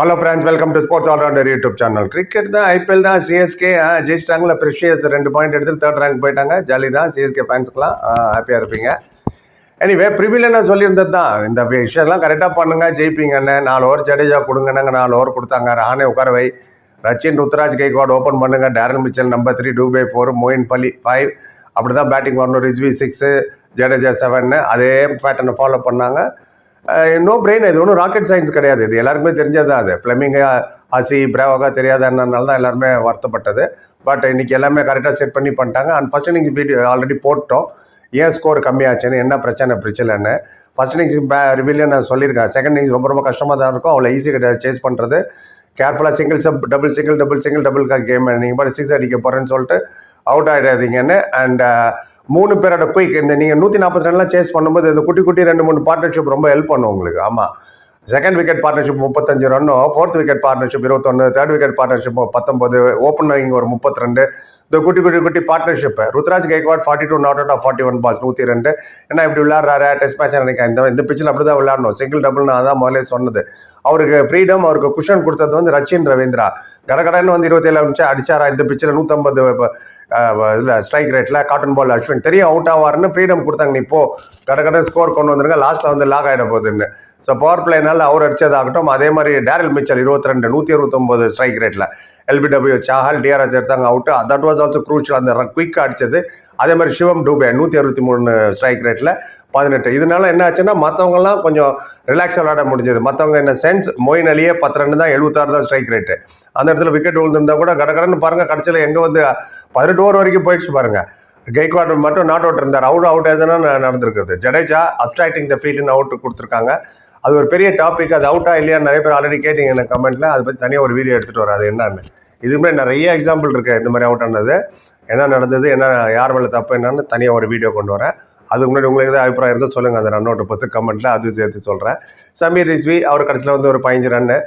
Hello friends welcome to sports allrounder YouTube channel cricket தான் IPL தான் CSK ஜெயிச்சிட்டாங்களா? Precious ரெண்டு பாயிண்ட் எடுத்து தேர்ட் ரேங்க் போயிட்டாங்க. ஜாலி தான் சிஎஸ்கே ஃபேன்ஸ்க்கெலாம் ஹாப்பியாக இருப்பீங்க. எனிவே ப்ரிவியில் நான் சொல்லியிருந்தது தான். இந்த விஷயம்லாம் கரெக்டாக பண்ணுங்க ஜெயிப்பீங்கன்னு நாலு ஓவர் ஜடேஜா கொடுங்கன்னாங்க நாலு ஓவர் கொடுத்தாங்க. ராணே உட்கார வை. ரச்சின் ருத்ராஜ் கைக்வாட் ஓப்பன் பண்ணுங்க. Daryl Mitchell number three Dube four Moeen பள்ளி ஃபைவ் அப்படி தான் பேட்டிங் வரணும். ரிஜ்வி சிக்ஸு ஜடேஜா செவன்னு அதே பேட்டர்னை ஃபாலோ பண்ணாங்க. நோ பிரெயின் இது ஒன்றும் ராக்கெட் சயின்ஸ் கிடையாது. இது எல்லாருக்குமே தெரிஞ்சது அது. ஃப்ளெமிங்க ஹசி பிரேவாகா தெரியாதனால தான் எல்லாருமே வருத்தப்பட்டது. பட் இன்னைக்கு எல்லாமே கரெக்டாக செட் பண்ணி பண்ணிட்டாங்க. And first innings video already போட்டோம். ஏன் ஸ்கோர் கம்மியாச்சுன்னு என்ன பிரச்சனை பிரச்சனைன்னு. ஃபர்ஸ்ட் இன்னிங்ஸ் பே ரிவிலியன் நான் சொல்லியிருக்கேன் செகண்ட் இன்னிங்ஸ் ரொம்ப ரொம்ப கஷ்டமாக தான் இருக்கும். அவ்வளோ ஈஸி கிடையாது. சேஸ் பண்ணுறது கேர்ஃபுல்லாக single sub double single double single double game நீங்கள் பாட்டு சிக்ஸ் அடிக்க போகிறேன்னு சொல்லிட்டு அவுட் ஆகிடாதீங்கன்னு அண்ட் uh, மூணு பேரோட குயிக் இந்த நீங்கள் நூற்றி நாற்பத்தி ரெண்டுலாம் சேஸ் பண்ணும்போது இந்த குட்டி குட்டி ரெண்டு மூணு பார்ட்னர்ஷிப் ரொம்ப ஹெல்ப் பண்ணும் உங்களுக்கு. ஆமாம் செகண்ட் விக்கெட் பார்ட்னர்ஷிப் முப்பத்தஞ்சு ரன்னும் ஃபோர்த் விக்கெட் பார்ட்னர்ஷிப் இருபத்தொன்று தேர்ட் விக்கெட் பார்ட்னர்ஷிப் பத்தொம்பது ஓப்பனிங் ஒரு முப்பத்தி ரெண்டு இந்த குட்டி குட்டி குட்டி partnership Ruturaj Gaikwad forty two not out off forty one ball நூற்றி ரெண்டு ஏன்னா இப்படி விளையாடுறாரு டெஸ்ட் மேட்ச் நினைக்கிறேன் இந்த இந்த பிச்சில் அப்படி தான் விளையாடணும். சிங்கிள் டபுள் நான் தான் முதல்ல சொன்னது. அவருக்கு ஃப்ரீடம் அவருக்கு குஷன் கொடுத்தது வந்து ரச்சின் ரவீந்திரா. கடகடன்னு வந்து இருபத்தேழு நிமிஷம் அடிச்சாரா? இந்த பிச்சில் நூற்றம்பது இதில் ஸ்ட்ரைக் ரேட்டில் காட்டன் பால் அஸ்வின். தெரியும் அவுட் ஆவார்னு ஃப்ரீடம் கொடுத்தாங்க. நீ இப்போ கடகடன் ஸ்கோர் கொண்டு வந்துருங்க. லாஸ்ட்டில் வந்து லாக் ஆகிட போகுதுன்னு. ஸோ பவர் பிளேனால அவர் அடிச்சதாகட்டும் அதே மாதிரி டேரல் மிச்சல் இருபத்தி ரெண்டு நூற்றி இருபத்தொம்போது ஸ்ட்ரைக் ரேட்டில் எல்பிடபிள்யூ சாஹல் டிஆர்எஸ் எடுத்தாங்க out that was also crucial அந்த குயிக்காக அடிச்சது. அதே மாதிரி சிவம் டூபே நூற்றி அறுபத்தி மூணு ஸ்ட்ரைக் ரேட்டில் பதினெட்டு. இதனால என்ன ஆச்சுன்னா மற்றவங்கலாம் கொஞ்சம் ரிலாக்ஸ் விளையாட முடிஞ்சது. மற்றவங்க என்ன சென்ஸ் மொயின் அலியே பத்து ரன் தான் எழுபத்தாறு தான் ஸ்ட்ரைக் ரேட்டு அந்த இடத்துல விக்கெட் விழுந்திருந்தா கூட கடகடன்னு பாருங்கள் கடைசியில் எங்கே வந்து பதினெட்டு ஓவர் வரைக்கும் போயிடுச்சு பாருங்கள் கெய்க்வாட் மட்டும் நாட் அவுட் இருந்தார். அவுட் அவுட் எதுனா நடந்திருக்குது ஜடேஜா அப்ட்ராக்டிங் த ஃபீல்டுன்னு அவுட் கொடுத்துருக்காங்க. அது ஒரு பெரிய டாபிக் அது அவுட்டா இல்லையா நிறைய பேர் ஆல்ரெடி கேட்டீங்க எனக்கு கமெண்ட்ல அதை பற்றி தனியாக ஒரு வீடியோ எடுத்துகிட்டு வர அது என்னன்னு. இதுமே நிறைய எக்ஸாம்பிள் இருக்குது இந்த மாதிரி அவுட் ஆனது. என்ன நடந்தது என்ன யார் மேலே தப்பு என்னன்னு தனியாக ஒரு வீடியோ கொண்டு வரேன். அதுக்கு முன்னாடி உங்களுக்கு எதாவது அபிப்பிராயம் இருந்தால் சொல்லுங்கள் அந்த ரன் அவுட்டை பற்றி கமெண்ட்டில் அது சேர்த்து சொல்கிறேன் சமீர் ரிஸ்வி அவர் கடைசியில் வந்து ஒரு பதினஞ்சு ரன்னு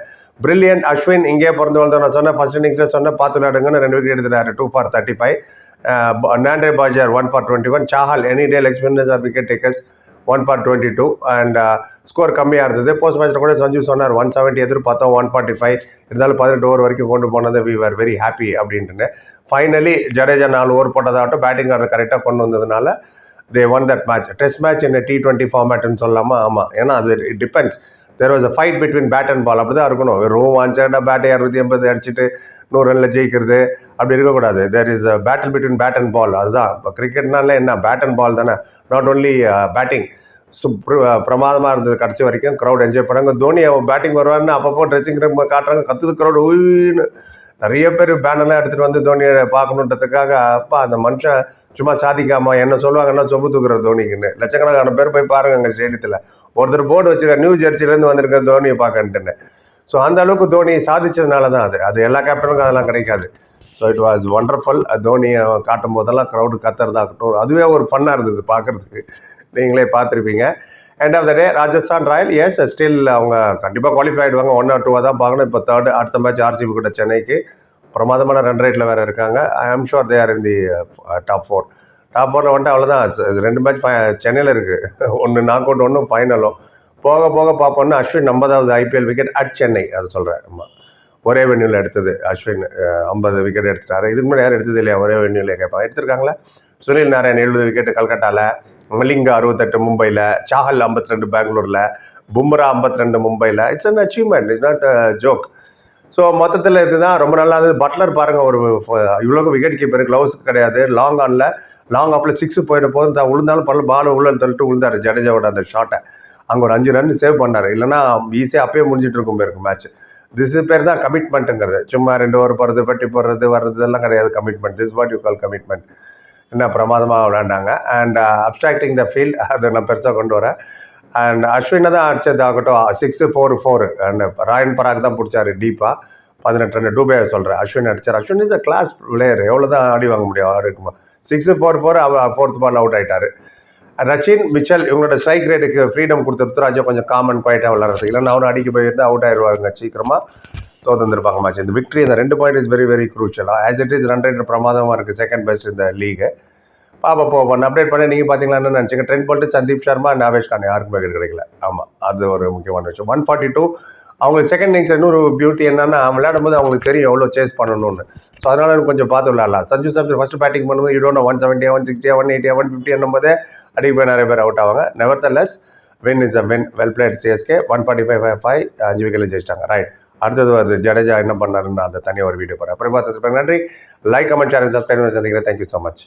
பிரில்லியன்ட் அஸ்வின் இங்கே பிறந்து வந்தோம் நான் சொன்னேன். ஃபர்ஸ்ட் இன்னிங்ஸில் சொன்னேன். பார்த்து விளையாடுங்கன்னு ரெண்டு விக்கெட் எடுத்துட்டாரு. Two for thirty five Nandre Burger one for twenty one Chahal any day experience are wicket takers one for twenty two and score கம்மியாக இருந்தது. போஸ்ட் மேட்ச்சில் கூட சஞ்சு சொன்னார். ஒன் செவன்ட்டி எதிர்பார்த்தோம். ஒன் ஃபார்ட்டி ஃபைவ் இருந்தாலும் பதினெட்டு ஓவர் வரைக்கும் கொண்டு போனது வி ஆர் வெரி ஹாப்பி அப்படின்ட்டுன்னு. ஃபைனலி ஜடேஜா நாலு ஓவர் போட்டதாகட்டும். பேட்டிங் ஆர்டர் கரெக்டாக கொண்டு வந்ததுனால they won that match test match என்ன டி டுவெண்ட்டி ஃபார்மேட்னு சொல்லாமல் ஆமாம் ஏன்னா அது it depends there was a fight between bat and ball அப்படி தான் இருக்கணும் வெறும் வான்சர்டாக பேட்டை இரநூத்தி எண்பது அடிச்சுட்டு நூறு ரனில் ஜெயிக்கிறது. அப்படி இருக்கக்கூடாது. There is uh, a battle between bat and ball அதுதான். இப்போ கிரிக்கெட்னால என்ன? பேட் அண்ட் பால் தானே. நாட் ஓன்லி பேட்டிங் சு பிரமாதமாக இருந்தது கடைசி வரைக்கும். க்ரௌட் என்ஜாய் பண்ணாங்க. தோனி அவன் பேட்டிங் வருவான்னு அப்பப்போ ட்ரெஸ்ஸிங் ரூம் காட்டுறாங்க. கத்துது க்ரௌட் ஊன்னு நிறைய பேர் பேனர்லாம் எடுத்துகிட்டு வந்து தோனியை பார்க்கணுன்றதுக்காக அப்பா அந்த மனுஷன் சும்மா சாதிக்காமா என்ன சொல்லுவாங்கன்னா சொப்பு தூக்குற தோனிக்குன்னு. லட்சக்கணக்கான பேர் போய் பாருங்க அங்கே ஸ்டேடியத்தில் ஒருத்தர் போர்டு வச்சுருக்க நியூ ஜெர்சிலேருந்து வந்திருக்க தோனியை பார்க்கன்ட்டுன்னு. ஸோ அந்த அளவுக்கு தோனி சாதிச்சதுனால தான் அது. அது எல்லா கேப்டனுக்கும் அதெல்லாம் கிடைக்காது. ஸோ இட் வாஸ் ஒண்டர்ஃபுல் தோனியை காட்டும் போதெல்லாம் க்ரௌடு கத்துறதாகட்டும் அதுவே ஒரு ஃபன்னாக இருந்தது பார்க்குறதுக்கு. நீங்களே பார்த்துருப்பீங்க. End of the day Rajasthan royals still அவங்க கண்டிப்பாக குவாலிஃபை ஆகிடுவாங்க ஒன் ஆர் டூவாக தான் பார்க்கணும். இப்போ தேர்ட் அடுத்த மேட்ச் ஆர்சிபி கூட சென்னைக்கு பிரமாதமான ரன் ரேட்டில் வேறு இருக்காங்க. I am sure they are in the top four top ஃபோரில் வந்துட்டு அவ்வளோதான் ரெண்டு மேட்ச் சென்னையில் இருக்குது ஒன்று நாக் அவுட் ஒன்றும் ஃபைனலும் போக போக பார்ப்போம்னா அஸ்வின் ஐம்பதாவது ஐபிஎல் விக்கெட் அட் சென்னை அதை சொல்கிறேன் ஆமாம் ஒரே வென்யூவில் எடுத்தது அஸ்வின் ஐம்பது விக்கெட் எடுத்துட்டாரு. இதுக்கு முன்னாடி யாரும் எடுத்தது இல்லையா? ஒரே வென்யூவில் கேட்பாங்க. எடுத்திருக்காங்களா? சுனில் நாராயண் எழுபது விக்கெட் கல்கட்டாவில் மலிங்கா அறுபத்தெட்டு மும்பையில் சாஹல் ஐம்பத்தி ரெண்டு பெங்களூரில் பும்ரா ஐம்பத்தி ரெண்டு மும்பையில் it's an achievement it's not joke so மொத்தத்தில் இதுதான் ரொம்ப நல்லா இருந்தது. பட்லர் பாருங்கள் ஒரு இவ்வளோ விக்கெட் கீப்பர் க்ளவுஸ் கிடையாது. லாங் ஆனில் லாங் ஆப்பில் சிக்ஸ் போயிட்டு போது தான் விழுந்தாலும் பல பால் உள்ள தள்ளிட்டு விழுந்தார் ஜடேஜாவோட அந்த ஷாட்டை அங்கே ஒரு அஞ்சு ரன் சேவ் பண்ணார். இல்லைனா ஈஸியாக அப்பயே முடிஞ்சிட்டு இருக்கும் பேருக்கு மேட்ச் திஸ் பேர் தான் கமிட்மெண்ட்டுங்கிறது சும்மா ரெண்டு ஓவர் போகிறது பட்டி போடுறது வர்றது எல்லாம் கிடையாது commitment this what you call commitment என்ன பிரமாதமாக விளையாண்டாங்க. அண்ட் அப்ட்ராக்டிங் த ஃபீல்ட் அதை நான் பெருசாக கொண்டு வரேன். அண்ட் அஸ்வினை தான் அடித்ததாகட்டும் six four four and Riyan Parag தான் பிடிச்சாரு டீப்பாக பதினெட்டு ரெண்டு டூபே சொல்கிறேன் அஸ்வின் அடித்தார் Ashwin is a class player எவ்வளோ தான் ஆடி வாங்க முடியும்? அவருக்குமா six four four fourth ball out ஆகிட்டார் ரச்சின் மிச்சல் இவங்களோட ஸ்ட்ரைக் ரேட்டுக்கு ஃப்ரீடம் கொடுத்த ராஜா கொஞ்சம் காமன் குவாய்ட்டாக விளாட்றது இல்லைன்னா அவரும் அடிக்க போயிருந்தால் அவுட் ஆயிடுவாங்க சீக்கிரமாக தோத்துருப்பாங்க மேட்ச் இந்த விக்ட்ரி இந்த ரெண்டு point is very very crucial as it is run rate பிரமாதமாக இருக்குது செகண்ட் பெஸ்ட் இந்த லீகு பாப்பா போ ஒன்று அப்டேட் பண்ணி நீங்கள் பார்த்தீங்களான்னு நினச்சிங்க ட்ரெண்ட் போட்டு சந்தீப் சர்மா நாவேஷ் கான். யாருக்கும் கிடைக்கல. ஆமாம் அது ஒரு முக்கியமான விஷயம். ஒன் ஃபார்ட்டி டூ அவங்களுக்கு செகண்ட் நேச்சர் இன்னொரு பியூட்டி என்னன்னா விளையாடும் போது அவங்களுக்கு தெரியும் எவ்வளோ சேஸ் பண்ணணும்னு. ஸோ அதனால கொஞ்சம் பார்த்து விளாட்லாம் சஞ்சு சாம்சன் ஃபஸ்ட்டு பேட்டிங் பண்ணும்போது யூ ஒன் செவன்ட்டி ஒன் சிக்ஸ்டியா ஒன் எயிட்டியா ஒன் ஃபிஃப்டி என்னும் போதே அடிக்க போய் நிறைய பேர் அவுட் ஆவாங்க. Nevertheless win is a win well played CSK one forty five five five அஞ்சு விக்கெட்டில் ஜெயிச்சிட்டாங்க. ரைட் அடுத்தது வருது ஜடேஜா என்ன பண்ணாருன்னு அந்த தனியாக ஒரு வீடியோ போகிறேன் அப்புறம் பார்த்துட்டு நன்றி. லைக் கமெண்ட் சேனல் சப்ஸ்கிரைப் சந்திக்கிறேன் தேங்க்யூ ஸோ மச்